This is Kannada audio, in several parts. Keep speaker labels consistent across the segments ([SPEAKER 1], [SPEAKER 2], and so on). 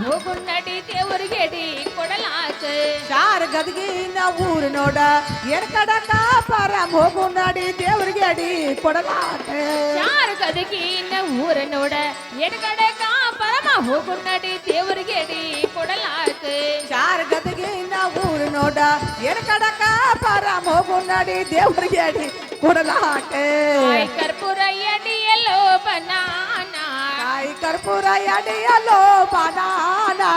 [SPEAKER 1] ಹೋಗು ನಡಿ ದೇವ್ರಿಗೆಡಿ ಕೊಡಲಾಚೆ
[SPEAKER 2] ಶಾರ್ ಗದಗಿನ ಊರು ನೋಡ ಎರ್ ಕಡಕ ಪರಂ ಹೋಗು ನಡಿ ದೇವ್ರಿಗೆ ಅಡಿ ಕೊಡಲಾಟೆ
[SPEAKER 1] ಯಾರ ಗದಗಿನ ಊರ ನೋಡ ಎಡಗಡೆ ಕಾ ಪರಮ ಹೋಗು ನಡಿ ದೇವ್ರಿಗೆಡಿ ಕೊಡಲಾಚೆ
[SPEAKER 2] ಶಾರ್ ಗದಗಿನ ಊರು ನೋಡ ಎರ್ ಕಡಕ ಪರಂ ಹೋಗು ನಡಿ ದೇವ್ರಿಗೆ ಅಡಿ ಕೊಡಲಾಟೆ
[SPEAKER 1] ಆಯ್ ಕರ್ಪೂರ ಎಡಿಯಲ್ಲೋ ಬನಾನ హాయ్ కర్పూర
[SPEAKER 2] ఎడియలో బనానా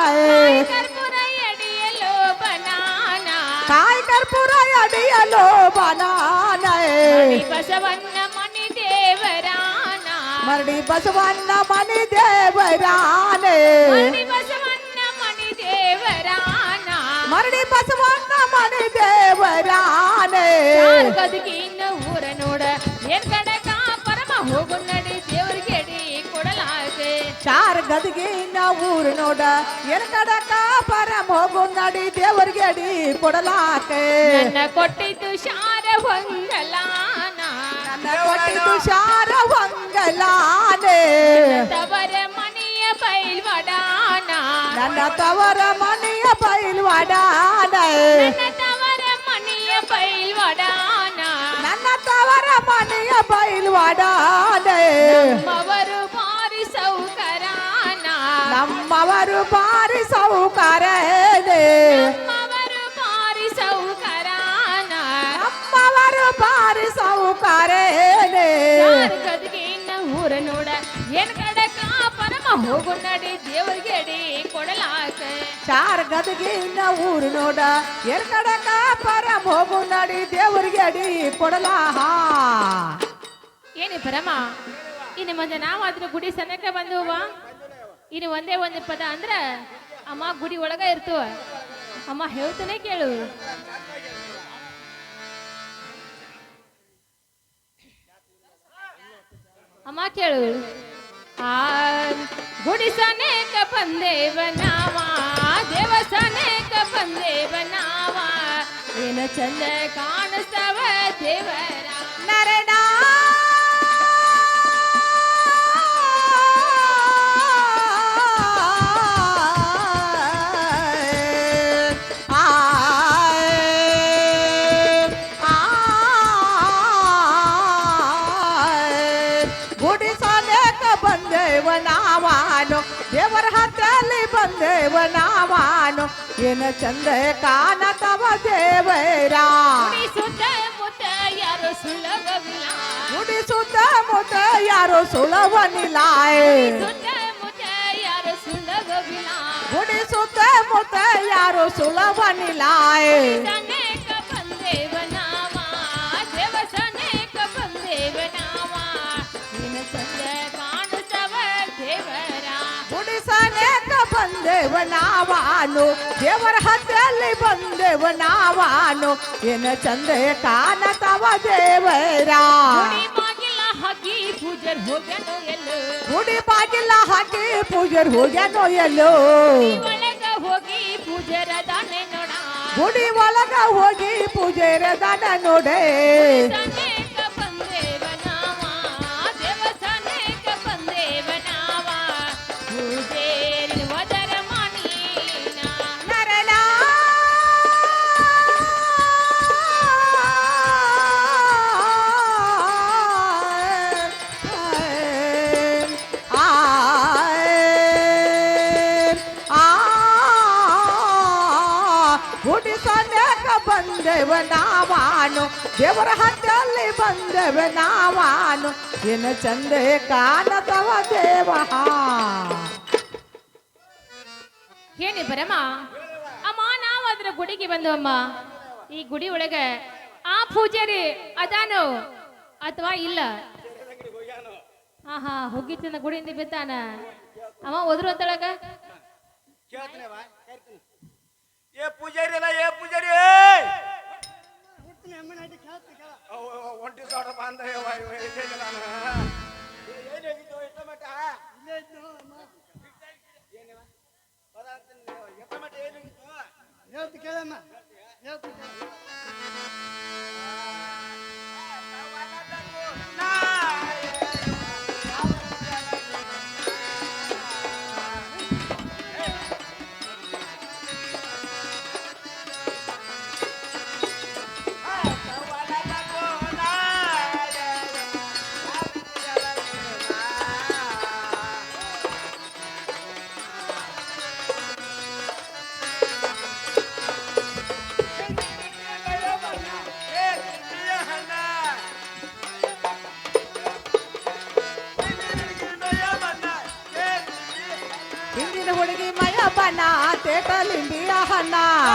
[SPEAKER 2] కాయ్ కర్పూర
[SPEAKER 1] ఎడియలో బనానా బసవన్న మణి
[SPEAKER 2] దేవరాన మరణి బసవన్న మణి
[SPEAKER 1] దేవరాన బసవన్న మణి దేవరాన
[SPEAKER 2] మరణి బసవన్న మణి దేవరాన
[SPEAKER 1] గదికి ಗದಗಿನ ಊರು ನೋಡ
[SPEAKER 2] ಎನ್ ಕಡಕ ಪರಂ ಹೋಗು ನಡಿ ದೇವರಿಗೆ ಅಡಿ ಕೊಡಲಾಕೆ
[SPEAKER 1] ನನ್ನ ಕೊಟ್ಟಿದ್ದು ಶಾರ ಹೊಂಗಲಾನ
[SPEAKER 2] ನನ್ನ ಕೊಟ್ಟಿದ್ದು ಶಾರ ವಂಗಲಾನೆ
[SPEAKER 1] ತವರ ಮನೆಯ ಬೈಲ್ವಡಾನ
[SPEAKER 2] ನನ್ನ ತವರ ಮನೆಯ ಬೈಲ್ವಾಡಾನೆ
[SPEAKER 1] ನನ್ನ ತವರ ಮನೆಯ ಬೈಲ್ವಡಾನ
[SPEAKER 2] ನನ್ನ ತವರ ಮನೆಯ ಬೈಲ್ವಾಡಾನೆ
[SPEAKER 1] ನಮ್ಮವರು ಬಾರಿ ಸೌಕರಾನ
[SPEAKER 2] ನಮ್ಮವರು ಬಾರಿ ಸೌಕಾರ
[SPEAKER 1] ನಮ್ಮವರು ಬಾರಿ ಸೌಕರಾನ.
[SPEAKER 2] ನಮ್ಮವರು ಬಾರಿ ಸೌಕರೇನೆ.
[SPEAKER 1] ಯಾರ ಗದಗಿನ ಊರ ನೋಡ? ಏನ್ ಕಡಕ ಪರಮ ಹೋಗು ನಡಿ ದೇವ್ರಿಗೆ ಅಡಿ ಕೊಡಲಾಕ.
[SPEAKER 2] ಚಾರ್ ಗದಗಿನ ಊರು ನೋಡ? ಏನ್ ಕಡಕ ಪರಂ ಹೋಗು ನಡಿ ದೇವರಿಗೆ ಅಡಿ ಕೊಡಲಾ
[SPEAKER 1] ಏನಿ ಪರಮ? ಇನ್ನು ಮುಂದೆ ನಾವಾದ್ರೂ ಗುಡಿ ಸನಕ ಬಂದುವ? ಇನ್ನು ಒಂದೇ ಒಂದು ಪದ ಅಂದ್ರ, ಅಮ್ಮ ಗುಡಿ ಒಳಗ ಇರ್ತವ ಅಮ್ಮ ಹೇಳ್ತಾನೆ ಕೇಳು. ಅಮ್ಮ ಕೇಳು. ಆ ಗುಡಿ ಸನೇಕ ಬಂದೇವ ದೇವಸನೇಕ ಬಂದೇ ಬಂದೇವ ನಾವ. ಏನ ಚಂದ ಕಾಣಿಸ್ತವ ದೇವರ.
[SPEAKER 2] ನರಣ ಬಂದೇವ ನಾವಾನು ಏನ ಚಂದ ಕಾಣತವ ದೇವರಾ
[SPEAKER 1] ಗುಡಿ ಸುತ್ತ ಮುತ್ತ ಯಾರು ಸುಳ್ಳಗವಿಲ್ಲ
[SPEAKER 2] ಗುಡಿ ಸುತ್ತಮುತ್ತ ಯಾರು ಸುಳವನಿಲಾಯ್
[SPEAKER 1] ಸುತ್ತ ಮುತ್ತ ಯಾರು ಸುಳ್ಳಗವಿಲ್ಲ ಬಂದೇವ
[SPEAKER 2] ನಾವಾನು ದೇವರ ಹತ್ತಲ್ಲಿ ಬಂದೇವ ನಾವಾನು ಏನ ಚಂದೆ ಕಾಣತವ ದೇವರ.
[SPEAKER 1] ಗುಡಿ ಬಾಗಿಲ ಹಾಕಿ ಪೂಜರ್ ಹೋಗ್ಯಾನೋ ಎಲ್ಲೋ. ಹೋಗಿ ಪೂಜರ
[SPEAKER 2] ಗುಡಿ ಒಳಗ ಹೋಗಿ ಪೂಜರ ದಾನ ನೋಡೆ. ಸನ್ಯಾಕ ಬಂದೆವ ನಾವಾನು ದೇವರ ಹತ್ತಲ್ಲಿ ಬಂದೆವ ನಾವಾನು ಏನ ಚಂದೆ ಕಾಣತವ ದೇವ.
[SPEAKER 1] ಏನಿ ಬರಮ್ಮ ಅಮ್ಮ ನಾವು ಅದ್ರ ಗುಡಿಗೆ ಬಂದವಮ್ಮ ಈ ಗುಡಿ ಒಳಗ ಆ ಪೂಜಾರಿ ಅದಾನು ಅಥವಾ ಇಲ್ಲ? ಹಾ ಹಾ ಹೋಗಿತ್ತಿನ ಗುಡಿಯಿಂದ ಬಿತ್ತಾನ ಅಮ್ಮ ಹೋದ್ರು ಅಂತಳಗ
[SPEAKER 3] ಏ ಪೂಜಾರಿ ಅಲ್ಲ ಏ ಪೂಜಾರಿ ಅವ್ ಅವ್ ಒಂಟಿ ತೋಟ ಬಂದ ಯವ್ವ, ಇವ ಎಲ್ಲಿದ್ದೆ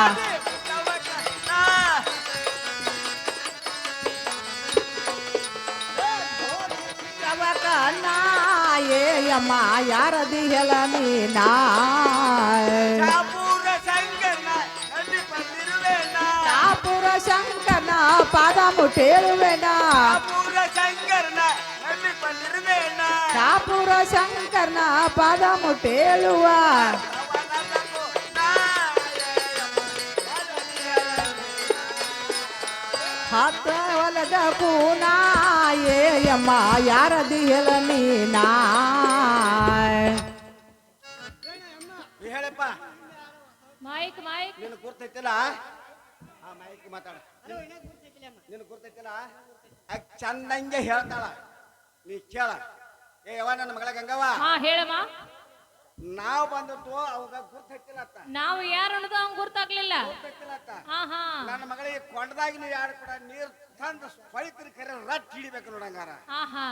[SPEAKER 2] ಹಣ್ಣ ಕಣ್ಣ ಏಯಮ್ಮ ಯಾರದಿ ಹೇಳ ನೀನಾ
[SPEAKER 3] ಚಾಪೂರ ಸಂಗನ ಅಲ್ಲಿ ಬಂದಿರುವೇನ
[SPEAKER 2] ಚಾಪುರ ಶಂಕನ ಪಾದ ಮುಟ್ಟೇಳುವೆನ
[SPEAKER 3] ಚಾಪೂರ ಸಂಗನ ಅಲ್ಲಿ ಬಂದಿರುವೇನ
[SPEAKER 2] ಚಾಪುರ ಶಂಕರನ ಪಾದ ಮುಟ್ಟೇಳುವ ಹತ್ತ ಹೊಲದ ಪೂನಾಯಮ್ಮ ಏಯಮ್ಮ ಯಾರದಿ ಎಲ್ಲ ನೀನಾ?
[SPEAKER 3] ಹೇಳಪ್ಪ.
[SPEAKER 1] ಮೈಕ್ ಮೈಕ್
[SPEAKER 3] ನಿನ್ ಗುರ್ತೈತಿಲ್ಲ? ಆ ಮೈಕ್ ಮಾತಾಡ. ನಿನ್ ಗುರ್ತೈತಿಲ್ಲ ಆಕ್ ಚಂದಂಗೆ ಹೇಳ್ತಾಳ. ನೀ ಕೇಳ. ಏ ಯವ್ವ ನನ್ನ ಮಗಳ ಗಂಗವ್ವ.
[SPEAKER 1] ಹಾ ಹೇಳಮ್ಮ.
[SPEAKER 3] ನಾವ್ ಬಂದಿತ್ತು ಅವಾಗ ಗುರ್ತ ಅತ್ತ
[SPEAKER 1] ನಾವು ಯಾರು ಅನ್ನೋದು ಅವ್ನ್ ಗುರ್ತಾಗ್ಲಿಲ್ಲ.
[SPEAKER 3] ಗುರ್ತೈತಿಲ್ಲ
[SPEAKER 1] ಹಾ ಹಾ.
[SPEAKER 3] ನನ್ನ ಮಗಳಿಗೆ ಕೊಂಡದಾಗಿ ನೀವು ಯಾರು ಕೂಡ ನೀರ್ ತಂದು ಸ್ವೈಕರ್ ಕರೆ ರಟ್ ಹಿಡಿಬೇಕು ನೋಡಂಗಾರ.
[SPEAKER 1] ಹಾ ಹಾ.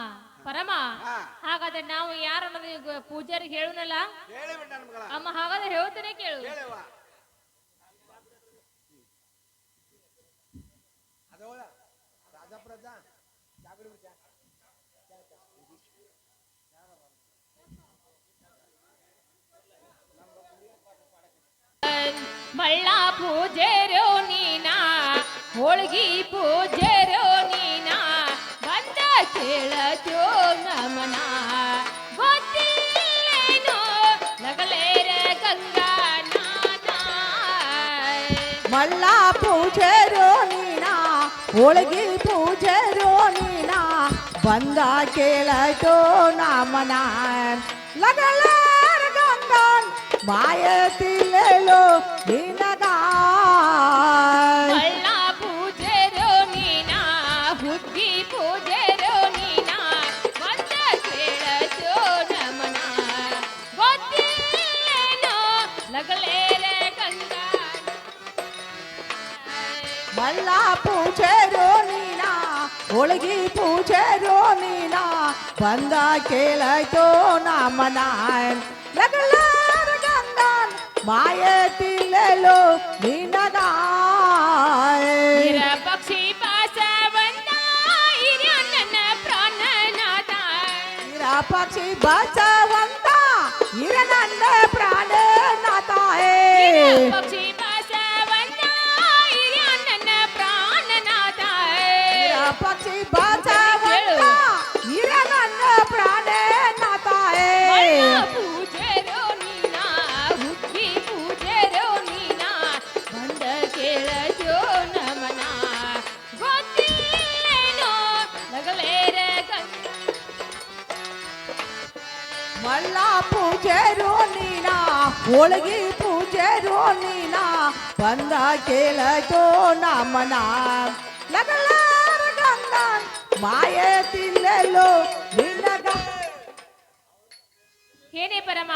[SPEAKER 1] ಪರಮ
[SPEAKER 3] ಹಾ.
[SPEAKER 1] ಹಾಗಾದ್ರೆ ನಾವು ಯಾರು ಅನ್ನೋದು ಈಗ ಪೂಜಾರಿಗೆ ಹೇಳುನಲ್ಲ?
[SPEAKER 3] ಹೇಳಿಬಿಟ್ಟು ನನ್ನ ಮಗಳ.
[SPEAKER 1] ಅಮ್ಮ ಹಾಗಾದ್ರೆ ಹೇಳ್ತೇನೆ ಕೇಳು.
[SPEAKER 3] ಹೇಳವ್ವ.
[SPEAKER 1] ಮಳ್ಳ ಪೂಜೆರೋ ನೀನ? ಹೋಳ್ಗಿ ಪೂಜೆರೋ ನೀನ? ಬಂದ ಕೇಳತೋ ನಮನ? ಗೊತ್ತಿಲ್ಲೇನೋ? ನಗಲೇರ ಗಂಗಾ
[SPEAKER 2] ಮಲ್ಲ ಪೂಜೆರೋ ನೀನ? ಹೋಳಿಗೆ ಪೂಜೆರೋ ನೀನ? ಬಂದ ಕೇಳತೋ ನಾಮನ? ಲಗಲಾರ ಗಂಗನ್ ಮಾಯ ತಿಲ್ಲೆಲೋ ನಿನಗ
[SPEAKER 1] ಮಳ್ಳ ಪೂಜೆರೋ ನೀನ ಹುಗ್ಗಿ ಪೂಜೆರೋ ನೀನ ಬಂದ ಕೇಳತೋ ನಮನ ಗೊತ್ತಿಲ್ಲೇನೋ ನಗಲೇರ ಗಂಗಾ
[SPEAKER 2] ಮಲ್ಲ ಪೂಜೆರೋ ನೀನ ಹೋಳಿಗೆ ಪೂಜೆರೋ ನೀನ ಬಂದ ಕೇಳತೋ ನಾಮನ ಲಗಲಾರ ಗಂಗನ್ ಮಾಯ ತಿಲ್ಲೆಲೋ ನಿನಗ
[SPEAKER 1] ಇರ ಪಕ್ಷಿ ಪಾಸವಂತ ನನ್ನ ಪ್ರಾಣನಾಥ
[SPEAKER 2] ಪಕ್ಷಿ ಬಸವಂತ ಇರ ನನ್ನ ಪ್ರಾಣನಾಥ
[SPEAKER 1] ಪಕ್ಷಿ
[SPEAKER 2] ಹೋಳಿಗೆ ಪೂಜೆರೋ ನೀನ ಬಂದ ಕೇಳತೋ ನಮನ. ಲಗಲಾರ ಗಂಗನ್ ಮಾಯ ತಿಲ್ಲೆಲ್ಲೋ ನಿನಗ.
[SPEAKER 1] ಏನೇ ಪರಮ?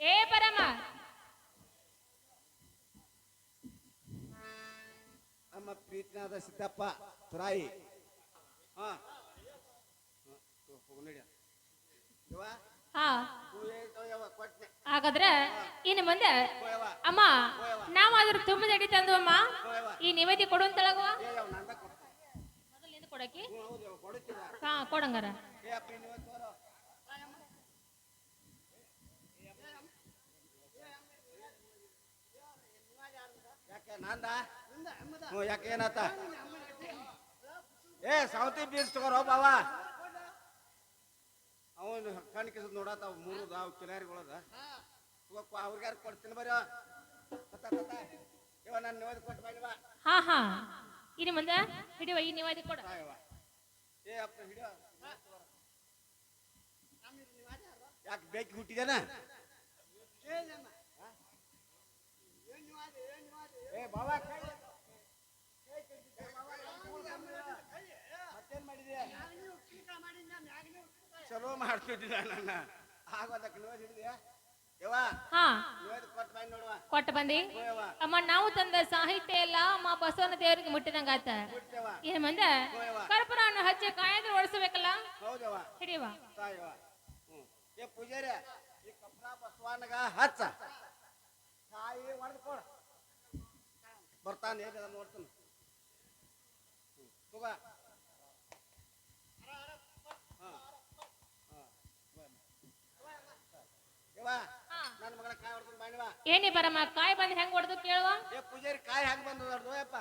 [SPEAKER 1] ಏ ಪರಮ?
[SPEAKER 3] ನಮ್ಮ ಪ್ರೀತಿನಾದ ಸಿದ್ದಪ್ಪ ತುರಾಯಿ. ಹಾ. ಯವ್ವ.
[SPEAKER 1] ಹಾ
[SPEAKER 3] ಹೂ
[SPEAKER 1] ಹಾಗಾದ್ರೆ ಇನ್ನು ಮುಂದೆ, ಅಮ್ಮ, ನಾವಾದ್ರೂ ತುಂಬ ಅಡಿ ತಂದು ಅಮ್ಮ, ಈ ನಿವೇದಿ ಕೊಡು
[SPEAKER 3] ಅಂತ
[SPEAKER 1] ಮೊದಲಿಂದ ಹಾ, ಕೊಡಂಗಾರ.
[SPEAKER 3] ಯಾಕೆ ಏನಾತ? ಏ ಸೌತಿ ಬೀಜ ತಗೋರೋ ಬಾವ. ಅವನು ಕಣ್ ಕಿಸದ್ ಅವ್ ಮೂರು ಅದಾವ ಕಿಲಾರಿಗಳದ ಅವ್ರಿಗೆ ಯಾರು ಕೊಡ್ತೀನಿ ಬರ? ಇವ ನಾನು ನಿವಾದಿ ಕೊಟ್ಟು ಬಾ
[SPEAKER 1] ಹಾ ಹಾ. ಇನ್ನು ಮುಂದೆ ಹಿಡಿಯುವ ಈ ನಿವಾದಿ ಕೊಡ.
[SPEAKER 3] ಏ ಅಪ್ಪ ಹಿಡಿಯೋ ಯಾಕೆ ಬೇಕಿ ಹುಟ್ಟಿದೇನ ಏ ಬಾಬಾ ಚಲೋ ಮಾಡ್ತಿದ್ದಿಲ್ಲ ನನ್ನ. ಆಗೋದಕ್ಕೆ ನೀವು ಹಿಡಿದ್ಯಾ? ಯವ್ವ
[SPEAKER 1] ಹಾ.
[SPEAKER 3] ನಿವೇದಿ ಕೊಟ್ಟು ಬಾ ನೋಡುವ.
[SPEAKER 1] ಕೊಟ್ಟ ಬಂದಿ?
[SPEAKER 3] ಹೋಯವ್ವ
[SPEAKER 1] ಅಮ್ಮ ನಾವು ತಂದ ಸಾಹಿತ್ಯ ಎಲ್ಲ ಅಮ್ಮ ಬಸವನ ದೇವರಿಗೆ ಮುಟ್ಟಿದಂಗಾತ
[SPEAKER 3] ಬಿಡ್ತೇವ
[SPEAKER 1] ಮಂದ? ಮುಂದೆ ಕರ್ಪೂರವನ್ನು ಹಚ್ಚಿ ಕಾಯ್ದು ಒಳಸಬೇಕಲ್ಲ
[SPEAKER 3] ಹೌದವ್ವ.
[SPEAKER 1] ಹಿಡಿಯುವ.
[SPEAKER 3] ತಾಯವ್ವ ಹ್ಞೂ ಏ ಪೂಜಾರಿ ಈ ಕಪ್ಪ ಬಸವನಗ ಹಚ್ಚ. ಕಾಯಿ ಒಣದ್ ಕೊಡ. ಬರ್ತಾನೆ ಹೇಗೆ ನೋಡ್ತಾನೆ. ತಗ ಇವ ನನ್ನ ಮಗಳ ಕಾಯಿ ಹೊಡ್ಕೊಂಡು ಬಾಣಿವ
[SPEAKER 1] ಏನಿ ಬರಮ್ಮ ಕಾಯಿ ಬಂದ್ ಹೆಂಗ್ ಹೊಡೆದು ಕೇಳುವ?
[SPEAKER 3] ಏ ಪೂಜಾರಿ ಕಾಯಿ ಹೆಂಗ್ ಬಂದ ನೋಡ್ದು ಯಪ್ಪ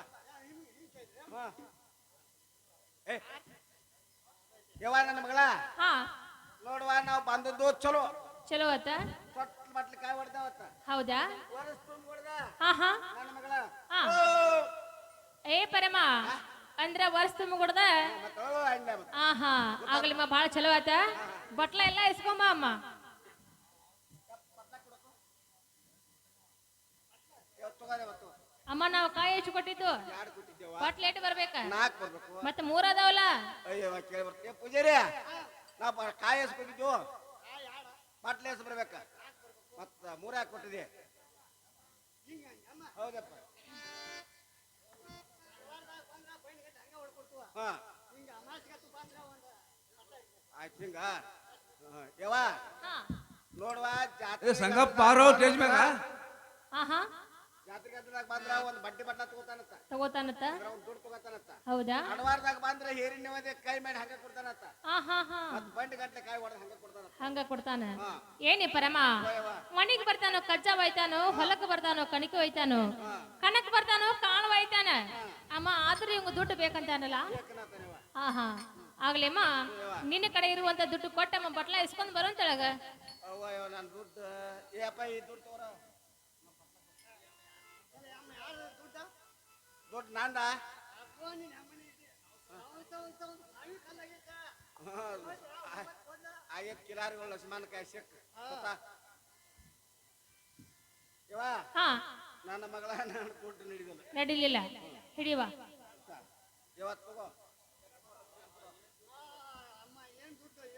[SPEAKER 3] ಏ. ಯವ್ವ ನನ್ನ ಮಗಳ?
[SPEAKER 1] ಹಾ.
[SPEAKER 3] ನೋಡುವ ನಾವು ಬಂದದ್ದು ಚಲೋ.
[SPEAKER 1] ಚಲೋ ಆತ?
[SPEAKER 3] ತೊಟ್ ಮಟ್ಲಿ ಕಾಯಿ ಹೊಡೆದವತ್ತ.
[SPEAKER 1] ಹೌದಾ?
[SPEAKER 3] ಹೊಡೆದ
[SPEAKER 1] ಹಾ ಹಾ.
[SPEAKER 3] ನನ್ನ ಮಗಳ?
[SPEAKER 1] ಹಾ. ಏ ಪರಮ ಅಂದ್ರ ವರ್ಷ ತುಂಬ ಕೊಡ್ದ ಆ ಹಾ ಆಗ್ಲಿಮ್ಮ ಬಾಳ ಚಲೋ ಆತ. ಬಟ್ಲ ಎಲ್ಲ ಇಸ್ಕೊಂಬ ಅಮ್ಮ
[SPEAKER 3] ಇವತ್ತು ತಗೋದೆ ಇವತ್ತು
[SPEAKER 1] ಅಮ್ಮ ನಾವು ಕಾಯಿ ಹೆಚ್ಚು ಕೊಟ್ಟಿದ್ದು.
[SPEAKER 3] ಯಾರು
[SPEAKER 1] ಲೇಟ್ ಬರ್ಬೇಕ?
[SPEAKER 3] ನಾಲ್ಕು ಬರ್ಬೇಕು.
[SPEAKER 1] ಮತ್ತ ಮೂರ್ ಅದಾವಲ್ಲ?
[SPEAKER 3] ಅಯ್ಯೋ ಕೇಳಿ ಬರ್ತೀಯ ಪೂಜಾರಿ ನಾವು ಕಾಯಿ ಕಾಯಿ ಕೊಟ್ಟಿದ್ದು. ಬಟ್ಲೆ ಎಸ್ ಬರ್ಬೇಕ? ಮತ್ತ ಮೂರ ಯಾಕೆ ಕೊಟ್ಟಿದೆ? ಹೌದಪ್ಪ. ಹಾ. ಆಯ್ತು ಹಿಂಗ. ಹಾ ನೋಡುವ ಜಾತ್ರೆ
[SPEAKER 4] ಸಂಘ ಪಾರೋ ಸ್ಟೇಜ್ ಮ್ಯಾಗ?
[SPEAKER 1] ಹಾ ಹಾ
[SPEAKER 3] ಜಾತ್ರೆ ಗದ್ದಲಾಗ ಬಂದ್ರ ಒಂದ್ ಬಟ್ಟ ತಗೋತಾನತ್ತ
[SPEAKER 1] ತಗೋತಾನತ್ತ
[SPEAKER 3] ಅದ್ರ ಒಂದ್ ದುಡ್ಡು ತಗೋತಾನತ್ತ
[SPEAKER 1] ಹೌದಾ?
[SPEAKER 3] ಹಣವಾರದಾಗ ಬಂದ್ರ ಹೇರಿನ ನೆವದಿ ಕೈ ಮಾಡಿ ಹಂಗ ಕೊಡ್ತಾನತ್ತ ಮತ್ ಬಂಡಿ ಗಟ್ಲೆ ಕಾಯಿ ಹೊಡೆದ್ ಹಂಗ ಕೊಡ್ತಾನತ್ತ
[SPEAKER 1] ಹಂಗ ಕೊಡ್ತಾನ? ಏನಿ ಪರಮ? ಮಣಿಗ್ ಬರ್ತಾನೋ ಕಜ್ಜ ಒಯ್ತಾನೋ ಹೊಲಕ್ ಬರ್ತಾನೋ ಕಣಿಕೆ ಒಯ್ತಾನೋ ಕಣಕ್ ಬರ್ತಾನೋ ಕಾಳು ಒಯ್ತಾನ ಅಮ್ಮ ಆದ್ರೂ ಇವಂಗ ದುಡ್ಡು ಬೇಕಂತಾನಲ್ಲ. ಹಾ. ಹಾ ಆಗ್ಲೇಮ್ಮ ನಿನ್ನ ಕಡೆ ಇರುವಂತ ದುಡ್ಡು ಕೊಟ್ಟಮ್ಮ ಬಟ್ಲ ಇಸ್ಕೊಂಡ್ ಬರೋಂತಳಗ
[SPEAKER 3] ಅವ್ವ ನಾನು ನನ್ ದುಡ್ಡು. ಏಪ್ಪ ಈ ದುಡ್ಡು ತಗೋರ. ನಂದ ಐವತ್ತು ಕಿಲಾರಿಗಳು ಲಕ್ಷ್ಮಣಕಾಯಿ ಸಿಕ್ ಇವ
[SPEAKER 1] ಹಾ
[SPEAKER 3] ನನ್ನ ಮಗಳ ನಾನು ದುಡ್ಡು ನೀಡಿದಲ್ಲ
[SPEAKER 1] ನಡಿಲಿಲ್ಲ ಹಿಡಿಯುವ
[SPEAKER 3] ಇವತ್ತು ತಗೋ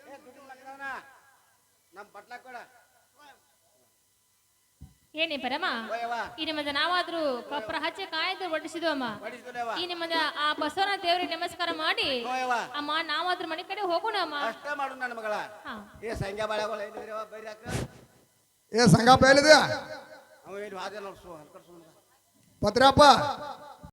[SPEAKER 3] ಏ ದುಡ್ಡು ಮಗನವನ ನಮ್ಮ ಬಟ್ಲ ಕೊಡ
[SPEAKER 1] ಏನಿ ಪರಮ? ಈ ನಿಮ್ಮದ ನಾವಾದ್ರೂ ಕಪ್ರ ಹಚ್ಚಿ ಕಾಯ್ದು ಒಡಿಸಿದ್ವಮ್ಮ ಈ ನಿಮ್ಮದ ಆ ಬಸವನ ದೇವ್ರಿಗೆ ನಮಸ್ಕಾರ ಮಾಡಿ. ಅಮ್ಮ ನಾವಾದ್ರೂ ಮನೆ ಕಡೆ ಹೋಗೋಣ ಅಮ್ಮ.
[SPEAKER 3] ಅಷ್ಟ ಮಾಡು ನನ್ನ ಮಗಳ. ಏ ಸಂಘ ಬಾಳೆಗಳು
[SPEAKER 5] ಏ
[SPEAKER 3] ಅವ ಏನು ನೋಡ್ಸು
[SPEAKER 5] ಪತ್ರಪ್ಪ